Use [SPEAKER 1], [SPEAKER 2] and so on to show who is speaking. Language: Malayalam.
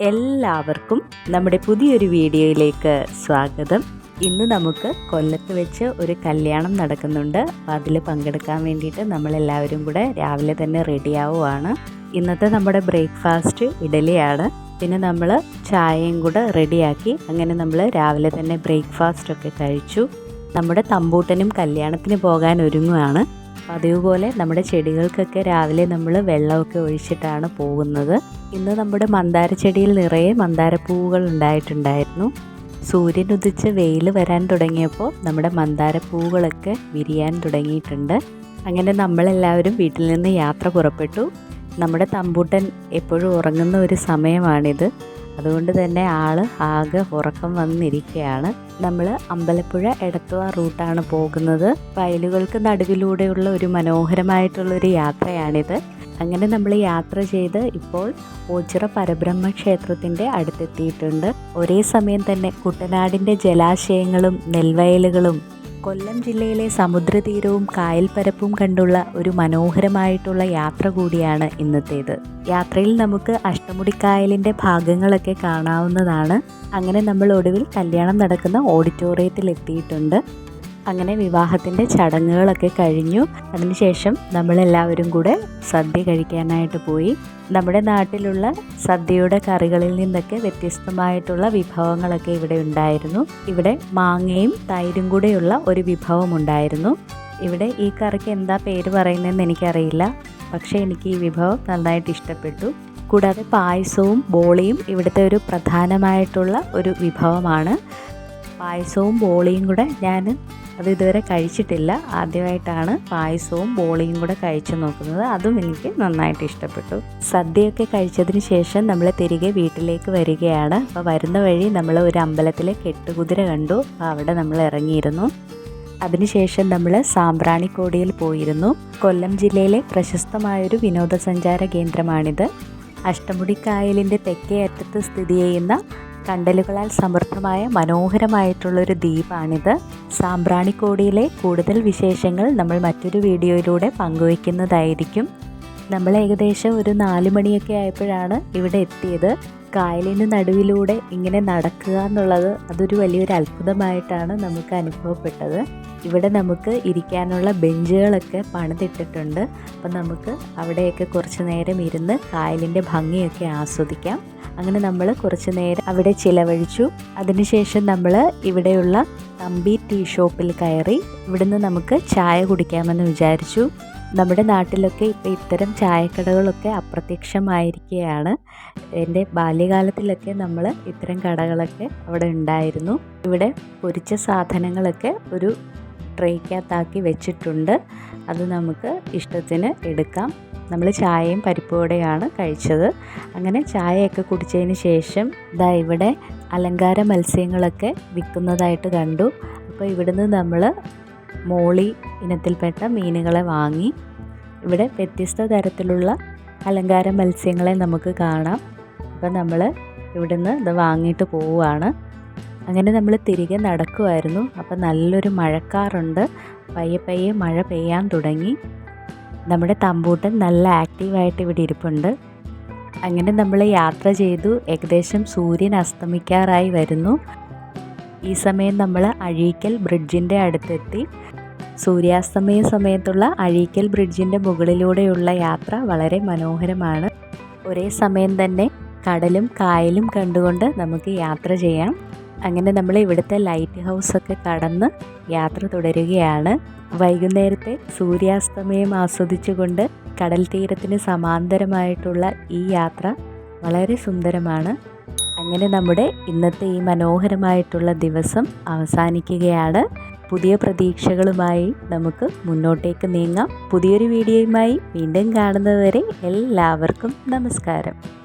[SPEAKER 1] എല്ലാവർക്കും നമ്മുടെ പുതിയൊരു വീഡിയോയിലേക്ക് സ്വാഗതം. ഇന്ന് നമുക്ക് കൊല്ലത്ത് വെച്ച് ഒരു കല്യാണം നടക്കുന്നുണ്ട്. അപ്പോൾ അതിൽ പങ്കെടുക്കാൻ വേണ്ടിയിട്ട് നമ്മളെല്ലാവരും കൂടെ രാവിലെ തന്നെ റെഡിയാവുകയാണ് ഇന്നത്തെ നമ്മുടെ ബ്രേക്ക്ഫാസ്റ്റ് ഇഡലിയാണ്. പിന്നെ നമ്മൾ ചായയും കൂടെ റെഡിയാക്കി അങ്ങനെ നമ്മൾ രാവിലെ തന്നെ ബ്രേക്ക്ഫാസ്റ്റ് ഒക്കെ കഴിച്ചു. നമ്മുടെ തമ്പൂട്ടനും കല്യാണത്തിന് പോകാൻ ഒരുങ്ങുകയാണ് പതിവ് പോലെ നമ്മുടെ ചെടികൾക്കൊക്കെ രാവിലെ നമ്മൾ വെള്ളമൊക്കെ ഒഴിച്ചിട്ടാണ് പോകുന്നത്. ഇന്ന് നമ്മുടെ മന്ദാര ചെടിയിൽ നിറയെ മന്ദാരപ്പൂവുകൾ ഉണ്ടായിട്ടുണ്ടായിരുന്നു. സൂര്യൻ ഉദിച്ച് വെയിൽ വരാൻ തുടങ്ങിയപ്പോൾ നമ്മുടെ മന്ദാരപ്പൂവുകളൊക്കെ വിരിയാൻ തുടങ്ങിയിട്ടുണ്ട്. അങ്ങനെ നമ്മളെല്ലാവരും വീട്ടിൽ നിന്ന് യാത്ര പുറപ്പെട്ടു. നമ്മുടെ തമ്പൂട്ടൻ എപ്പോഴും ഉറങ്ങുന്ന ഒരു സമയമാണിത്. അതുകൊണ്ട് തന്നെ ആൾ ആകെ ഉറക്കം വന്നിരിക്കുകയാണ് നമ്മൾ അമ്പലപ്പുഴ എടത്തുവ റൂട്ടാണ് പോകുന്നത്. വയലുകൾക്ക് നടുവിലൂടെയുള്ള ഒരു മനോഹരമായിട്ടുള്ളൊരു യാത്രയാണിത്. അങ്ങനെ നമ്മൾ യാത്ര ചെയ്ത് ഇപ്പോൾ ഓച്ചിറ പരബ്രഹ്മ ക്ഷേത്രത്തിന്റെ അടുത്തെത്തിയിട്ടുണ്ട്. ഒരേ സമയം തന്നെ കുട്ടനാടിന്റെ ജലാശയങ്ങളും നെൽവയലുകളും കൊല്ലം ജില്ലയിലെ സമുദ്രതീരവും കായൽപ്പരപ്പും കണ്ടുള്ള ഒരു മനോഹരമായിട്ടുള്ള യാത്ര കൂടിയാണ് ഇന്നത്തേത്. യാത്രയിൽ നമുക്ക് അഷ്ടമുടിക്കായലിന്റെ ഭാഗങ്ങളൊക്കെ കാണാവുന്നതാണ്. അങ്ങനെ നമ്മൾ ഒടുവിൽ കല്യാണം നടക്കുന്ന ഓഡിറ്റോറിയത്തിൽ എത്തിയിട്ടുണ്ട് അങ്ങനെ വിവാഹത്തിന്റെ ചടങ്ങുകളൊക്കെ കഴിഞ്ഞു. അതിനുശേഷം നമ്മളെല്ലാവരും കൂടെ സദ്യ കഴിക്കാനായിട്ട് പോയി. നമ്മുടെ നാട്ടിലുള്ള സദ്യയുടെ കറികളിൽ നിന്നൊക്കെ വ്യത്യസ്തമായിട്ടുള്ള വിഭവങ്ങളൊക്കെ ഇവിടെ ഉണ്ടായിരുന്നു. ഇവിടെ മാങ്ങയും തൈരും കൂടെയുള്ള ഒരു വിഭവം ഉണ്ടായിരുന്നു. ഇവിടെ ഈ കറിക്ക് എന്താ പേര് പറയുന്നതെന്ന് എനിക്കറിയില്ല. പക്ഷേ എനിക്ക് ഈ വിഭവം നന്നായിട്ട് ഇഷ്ടപ്പെട്ടു. കൂടാതെ പായസവും ബോളിയും ഇവിടുത്തെ ഒരു പ്രധാനമായിട്ടുള്ള ഒരു വിഭവമാണ്. പായസവും ബോളിയും കൂടെ ഞാൻ അത് ഇതുവരെ കഴിച്ചിട്ടില്ല. ആദ്യമായിട്ടാണ് പായസവും ബോളിയും കൂടെ കഴിച്ചു നോക്കുന്നത്. അതും എനിക്ക് നന്നായിട്ട് ഇഷ്ടപ്പെട്ടു. സദ്യയൊക്കെ കഴിച്ചതിന് ശേഷം നമ്മൾ തിരികെ വീട്ടിലേക്ക് വരികയാണ്. അപ്പോൾ വരുന്ന വഴി നമ്മൾ ഒരു അമ്പലത്തിലെ കെട്ടുകുതിര കണ്ടു. അവിടെ നമ്മൾ ഇറങ്ങിയിരുന്നു. അതിനുശേഷം നമ്മൾ സാമ്പ്രാണിക്കോടിയിൽ പോയിരുന്നു. കൊല്ലം ജില്ലയിലെ പ്രശസ്തമായൊരു വിനോദസഞ്ചാര കേന്ദ്രമാണിത്. അഷ്ടമുടിക്കായലിന്റെ തെക്കേ അറ്റത്ത് സ്ഥിതി ചെയ്യുന്ന കണ്ടലുകളാൽ സമൃദ്ധമായ മനോഹരമായിട്ടുള്ളൊരു ദ്വീപാണിത്. സാമ്പ്രാണിക്കോടിയിലെ കൂടുതൽ വിശേഷങ്ങൾ നമ്മൾ മറ്റൊരു വീഡിയോയിലൂടെ പങ്കുവയ്ക്കുന്നതായിരിക്കും. നമ്മൾ ഏകദേശം ഒരു നാല് മണിയൊക്കെ ആയപ്പോഴാണ് ഇവിടെ എത്തിയത്. കായലിന് നടുവിലൂടെ ഇങ്ങനെ നടക്കുക എന്നുള്ളത് അതൊരു വലിയൊരു അത്ഭുതമായിട്ടാണ് നമുക്ക് അനുഭവപ്പെട്ടത്. ഇവിടെ നമുക്ക് ഇരിക്കാനുള്ള ബെഞ്ചുകളൊക്കെ പണിതിട്ടിട്ടുണ്ട്. അപ്പം നമുക്ക് അവിടെയൊക്കെ കുറച്ച് നേരം ഇരുന്ന് കായലിന്റെ ഭംഗിയൊക്കെ ആസ്വദിക്കാം. അങ്ങനെ നമ്മൾ കുറച്ച് നേരം അവിടെ ചിലവഴിച്ചു. അതിനുശേഷം നമ്മൾ ഇവിടെയുള്ള തമ്പി ടീ ഷോപ്പിൽ കയറി ഇവിടുന്ന് നമുക്ക് ചായ കുടിക്കാമെന്ന് വിചാരിച്ചു. നമ്മുടെ നാട്ടിലൊക്കെ ഇപ്പോൾ ഇത്തരം ചായക്കടകളൊക്കെ അപ്രത്യക്ഷമായിരിക്കുകയാണ് എന്റെ ബാല്യകാലത്തിലൊക്കെ നമ്മൾ ഇത്തരം കടകളൊക്കെ അവിടെ ഉണ്ടായിരുന്നു. ഇവിടെ പൊരിച്ച സാധനങ്ങളൊക്കെ ഒരു ട്രേക്കകത്താക്കി വെച്ചിട്ടുണ്ട്. അത് നമുക്ക് ഇഷ്ടത്തിന് എടുക്കാം. നമ്മൾ ചായയും പരിപ്പോടെയാണ് കഴിച്ചത്. അങ്ങനെ ചായയൊക്കെ കുടിച്ചതിന് ശേഷം ഇതാ ഇവിടെ അലങ്കാര മത്സ്യങ്ങളൊക്കെ വിൽക്കുന്നതായിട്ട് കണ്ടു. അപ്പോൾ ഇവിടുന്ന് നമ്മൾ മോളി ഇനത്തിൽപ്പെട്ട മീനുകളെ വാങ്ങി ഇവിടെ വ്യത്യസ്ത തരത്തിലുള്ള അലങ്കാര മത്സ്യങ്ങളെ നമുക്ക് കാണാം. അപ്പോൾ നമ്മൾ ഇവിടുന്ന് ഇത് വാങ്ങിയിട്ട് പോവുകയാണ്. അങ്ങനെ നമ്മൾ തിരികെ നടക്കുമായിരുന്നു അപ്പോൾ നല്ലൊരു മഴക്കാറുണ്ട്. പയ്യെ പയ്യെ മഴ പെയ്യാൻ തുടങ്ങി. നമ്മുടെ തമ്പൂട്ടൻ നല്ല ആക്റ്റീവായിട്ട് ഇവിടെ ഇരിപ്പുണ്ട്. അങ്ങനെ നമ്മൾ യാത്ര ചെയ്തു. ഏകദേശം സൂര്യൻ അസ്തമിക്കാറായി വരുന്നു. ഈ സമയം നമ്മൾ അഴീക്കൽ ബ്രിഡ്ജിന്റെ അടുത്തെത്തി. സൂര്യാസ്തമയ സമയത്തുള്ള അഴീക്കൽ ബ്രിഡ്ജിന്റെ മുകളിലൂടെയുള്ള യാത്ര വളരെ മനോഹരമാണ്. ഒരേ സമയം തന്നെ കടലും കായലും കണ്ടുകൊണ്ട് നമുക്ക് യാത്ര ചെയ്യാം. അങ്ങനെ നമ്മൾ ഇവിടുത്തെ ലൈറ്റ് ഹൗസൊക്കെ കടന്ന് യാത്ര തുടരുകയാണ്. വൈകുന്നേരത്തെ സൂര്യാസ്തമയം ആസ്വദിച്ചുകൊണ്ട് കടൽ തീരത്തിന് സമാന്തരമായിട്ടുള്ള ഈ യാത്ര വളരെ സുന്ദരമാണ്. അങ്ങനെ നമ്മുടെ ഇന്നത്തെ ഈ മനോഹരമായിട്ടുള്ള ദിവസം അവസാനിക്കുകയാണ്. പുതിയ പ്രതീക്ഷകളുമായി നമുക്ക് മുന്നോട്ടേക്ക് നീങ്ങാം. പുതിയൊരു വീഡിയോയുമായി വീണ്ടും കാണുന്നതുവരെ എല്ലാവർക്കും നമസ്കാരം.